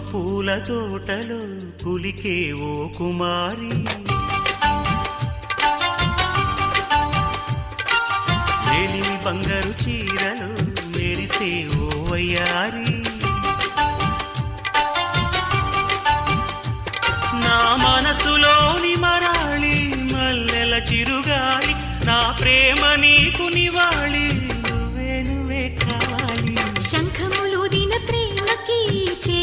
పూల తోటలో కులికే ఓ కుమారి. మేలిమి బంగారు చీరలు మెరిసే ఓ వయ్యారి. నా మనసులోని మరాళి మల్లెల చిరుగాలి నా ప్రేమ నీకు నివాళి.